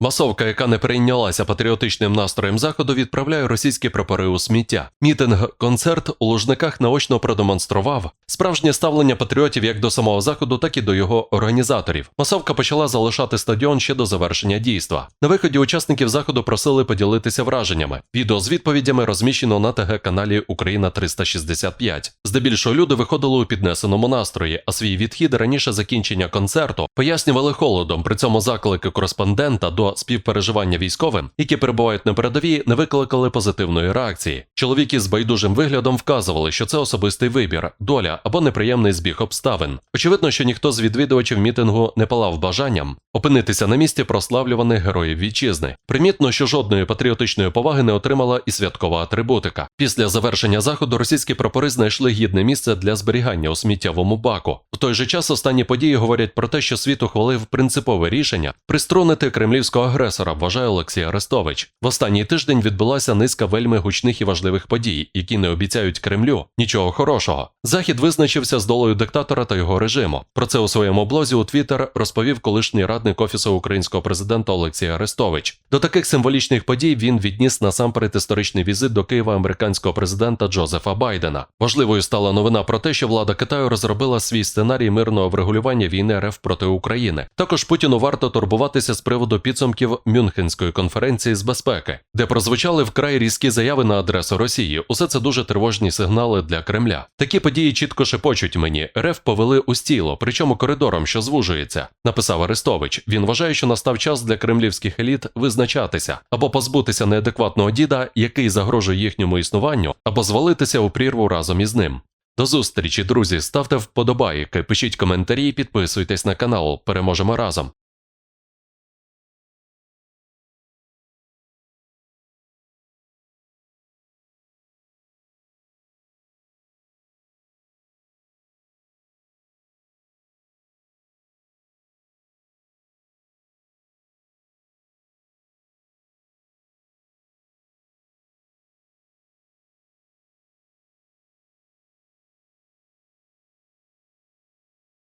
Масовка, яка не прийнялася патріотичним настроєм заходу, відправляє російські прапори у сміття. Мітинг, концерт у Лужниках наочно продемонстрував справжнє ставлення патріотів як до самого заходу, так і до його організаторів. Масовка почала залишати стадіон ще до завершення дійства. На виході учасників заходу просили поділитися враженнями. Відео з відповідями розміщено на ТГ каналі Україна 365. Здебільшого люди виходили у піднесеному настрої, а свій відхід раніше закінчення концерту пояснювали холодом. При цьому заклики кореспондента до співпереживання військовим, які перебувають на передовій, не викликали позитивної реакції. Чоловіки з байдужим виглядом вказували, що це особистий вибір, доля або неприємний збіг обставин. Очевидно, що ніхто з відвідувачів мітингу не палав бажанням опинитися на місці прославлюваних героїв вітчизни. Примітно, що жодної патріотичної поваги не отримала і святкова атрибутика. Після завершення заходу російські прапори знайшли гідне місце для зберігання у сміттєвому баку. В той же час останні події говорять про те, що світ ухвалив принципове рішення приструнити кремлівського агресора, вважає Олексій Арестович. В останній тиждень відбулася низка вельми гучних і важливих подій, які не обіцяють Кремлю нічого хорошого. Захід визначився з долею диктатора та його режиму. Про це у своєму блозі у Твіттер розповів колишній радник офісу українського президента Олексій Арестович. До таких символічних подій він відніс насамперед історичний візит до Києва американського президента Джозефа Байдена. Важливою стала новина про те, що влада Китаю розробила свій сценарій мирного врегулювання війни РФ проти України. Також Путіну варто турбуватися з приводу підсумків Мюнхенської конференції з безпеки, де прозвучали вкрай різкі заяви на адресу Росії. Усе це дуже тривожні сигнали для Кремля. Такі події чітко шепочуть мені. РФ повели у стіло, причому коридором, що звужується, написав Арестович. Він вважає, що настав час для кремлівських еліт визначатися або позбутися неадекватного діда, який загрожує їхньому існуванню, або звалитися у прірву разом із ним. До зустрічі, друзі. Ставте вподобайки, пишіть коментарі, підписуйтесь на канал. Переможемо разом.